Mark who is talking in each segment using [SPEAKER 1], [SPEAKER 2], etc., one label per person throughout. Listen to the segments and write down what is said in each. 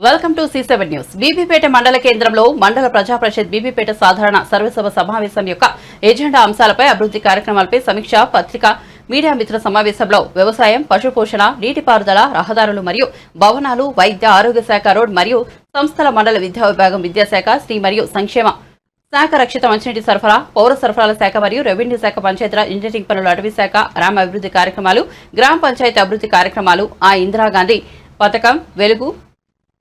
[SPEAKER 1] Welcome to C seven news. Bibipet మండల కేంద్రంలో మండల ప్రజా పరిషత్ బీబీపేట సాధారణ సర్వసభ సమావేశం యొక్క ఎజెండా అంశాలపై అభివృద్ధి కార్యక్రమాలపై సమీక్ష పత్రిక మీడియా మిత్ర సమావేశంలో వ్యవసాయం పశుపోషణ నీటిపారుదల రహదారులు మరియు భవనాలు వైద్య ఆరోగ్య శాఖ రోడ్ మరియు సంస్థల మండల విద్యా విభాగం విద్యాశాఖ శ్రీ మరియు సంక్షేమ శాఖ రక్షిత మంచినీటి సరఫరా పౌర సరఫరాల శాఖ మరియు రెవెన్యూ శాఖ పంచాయతీరాజ్ ఇంజనీరింగ్ పనులు అటవీ శాఖ గ్రామ అభివృద్ధి కార్యక్రమాలు గ్రామ పంచాయతీ అభివృద్ధి కార్యక్రమాలు ఆ ఇందిరాగాంధీ పథకం వెలుగు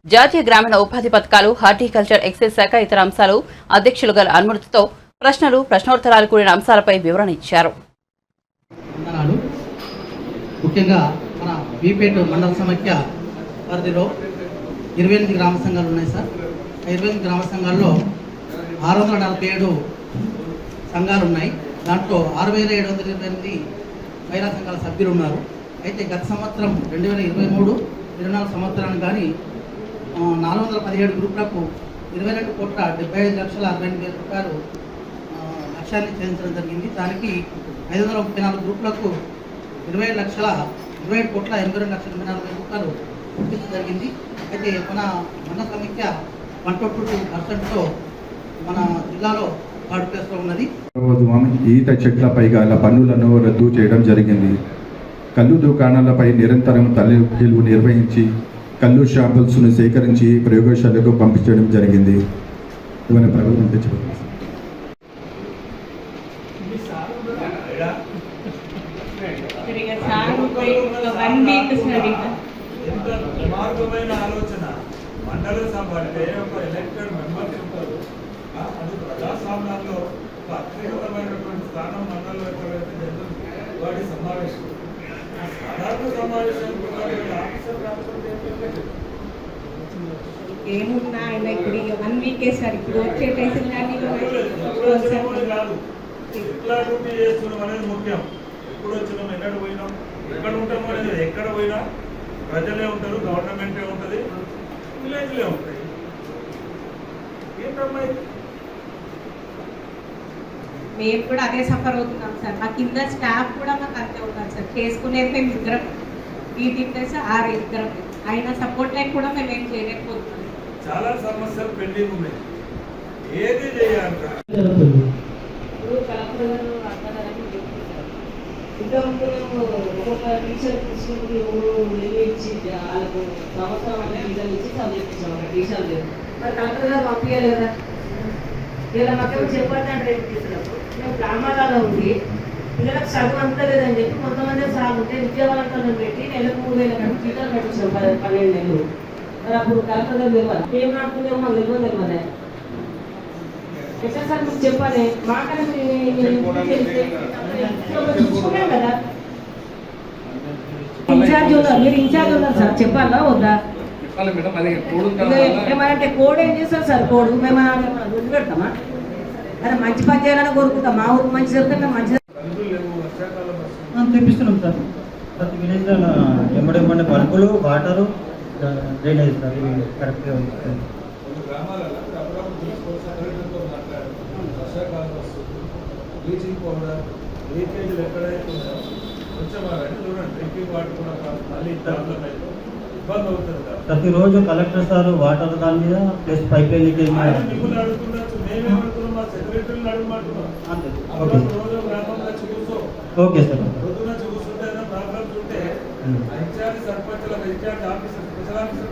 [SPEAKER 1] జాతీయ గ్రామీణ ఉపాధి పథకాలు హార్టికల్చర్ ఎక్సైజ్ శాఖ ఇతర అంశాలు అధ్యక్షులు గల అనుమతితో ప్రశ్నలు ప్రశ్నోత్తరాలు కూడిన అంశాలపై వివరణ ఇచ్చారు.
[SPEAKER 2] ముఖ్యంగా మన బీపేట మండల సమైక్య పరిధిలో ఇరవై ఎనిమిది గ్రామ సంఘాలు ఉన్నాయి సార్. ఇరవై ఎనిమిది గ్రామ సంఘాల్లో ఆరు వందల నలభై ఏడు సంఘాలు ఉన్నాయి. దాంట్లో ఆరు వేల ఏడు వందల ఇరవై ఎనిమిది మహిళా సంఘాల సభ్యులు ఉన్నారు. అయితే గత సంవత్సరం రెండు వేల ఇరవై మూడు ఇరవై నాలుగు సంవత్సరానికి కానీ నాలుగు వందల పదిహేడు గ్రూపులకు ఇరవై రెండు కోట్ల డెబ్బై ఐదు లక్షల అరవై ఎనిమిది వేల రూపాయలు లక్ష్యాన్ని చెల్లించడం జరిగింది. దానికి ఐదు వందల ముప్పై నాలుగు గ్రూపులకు ఇరవై లక్షల ఇరవై ఏడు కోట్ల ఎనభై రెండు లక్షల ఎనభై నాలుగు వేల రూపాయలు గుర్తించడం జరిగింది. అయితే మన మన సమీక్ష వన్ ట్వంటీ టూ పర్సెంట్తో మన జిల్లాలో థర్డ్ ప్లేస్లో ఉన్నది.
[SPEAKER 3] ఈత చెట్లపై గల పన్నులను రద్దు చేయడం జరిగింది. కళ్ళు దుకాణాలపై నిరంతరం తల్లి నిర్వహించి కళ్ళు శాంపిల్స్ను సేకరించి ప్రయోగశాలకు పంపించడం జరిగింది. మన ప్రభుత్వం
[SPEAKER 4] ఆలోచన. మండల సభ అంటే ఒక ఎలక్టెడ్ మెంబర్స్ ఉంటారు? అది అత్యున్నతమైనటువంటి స్థానం సమావేశం.
[SPEAKER 5] ఏమున్నా ఆయన ఇప్పుడు వన్ వీక్ సార్ ఇప్పుడు వచ్చే టైసింగ్ కానీ
[SPEAKER 4] ఎట్లా డ్యూటీ చేస్తున్నాం అనేది ముఖ్యం. ఎప్పుడు వచ్చినాం ఎక్కడ పోయినాం ఎక్కడ ఉంటాం అనేది ఎక్కడ పోయినా ప్రజలే ఉంటారు గవర్నమెంటే ఉంటుంది విలేజ్లే ఉంటాయి. ఏంటమ్మా
[SPEAKER 5] మేము కూడా అదే సఫర్ అవుతున్నాం సార్. మా కింద స్టాఫ్ కూడా మాకు అంతే ఉన్నారు సార్. చేసుకునేది మేము ఇద్దరం. ఈ ప్లస్ ఆరు ఇద్దరం. ఆయన సపోర్ట్ లైన్ కూడా మేము ఏం చేయలేకపోతున్నాం.
[SPEAKER 4] చాలా సమస్యలు పెండింగ్ ఉన్నాయి. ఏది
[SPEAKER 6] మేము ఒక్కొక్క టీచర్ వెళ్ళి ఇచ్చి వాళ్ళకు సంవత్సరం అంటే టీచర్లు ఇచ్చి చదివించాం టీచర్ లేదు మరి కలెక్టర్ గారు ఇలా చెప్పండి అంటే తీసుకున్నప్పుడు మేము గ్రామాలలో ఉండి పిల్లలకు చదువు అంతా లేదని చెప్పి కొంతమంది సార్ ఉంటే విద్యావంతులను పెట్టి నెలకు మూడు వేల కంటే జీతాలు కట్టించాం పది పన్నెండు నెలలు మరి అప్పుడు కలెక్టర్ గారు తెలియాలి ఏం నడుతుందేమో మాకు తెలియదు తెలియదు ఎట్లా సార్ మీకు చెప్పాలి మాకనే చూసుకున్నాం కదా ఇన్ఛార్జ్ ఉన్నారు మీరు ఇన్ఛార్జ్ ఉన్నారు సార్ చెప్పాలా వద్దా
[SPEAKER 7] చెప్పాలి కోడ్
[SPEAKER 6] ఏమంటే కోడ్ ఏం చేస్తారు సార్ కోడ్ మేము పెడతామా అరే మంచి పని చేయాలని కోరుకుంటాం. మా ఊరికి మంచి మేము మంచి
[SPEAKER 2] తెప్పిస్తున్నాం సార్. ప్రతి విలేజ్లో ఎమ్మడెమ్మడే బల్బులు వాటరు డ్రైనేజ్ సార్ ఇవి కరెక్ట్గా ఉంది.
[SPEAKER 4] కొన్ని గ్రామాలలో అప్పుడప్పుడు తీసుకొని సెక్రటరీతో మాట్లాడారు. వర్షాకాలం వస్తుంది. బ్లీచింగ్ పౌడర్ లీకేజీలు ఎక్కడైతే ఉన్నాయో కొంచెం అవన్నీ చూడండి. డ్రింకింగ్ వాటర్ కూడా కాదు. మళ్ళీ ప్రాబ్లం అయితే ఇబ్బంది అవుతుంది కదా.
[SPEAKER 2] ప్రతిరోజు కలెక్టర్ సార్ వాటర్ దాని మీద ప్లస్ పైప్ లైన్ లీకేజ్
[SPEAKER 4] అడుగుతున్నారు
[SPEAKER 2] ఓకే. సార్.
[SPEAKER 4] చూస్తుంటే ఉంటే
[SPEAKER 2] Hmm.
[SPEAKER 4] ఇన్ఛార్జ్ సర్పంచ్లకు ఇన్ఛార్జ్ ఆఫీసర్ స్పెషల్ ఆఫీసర్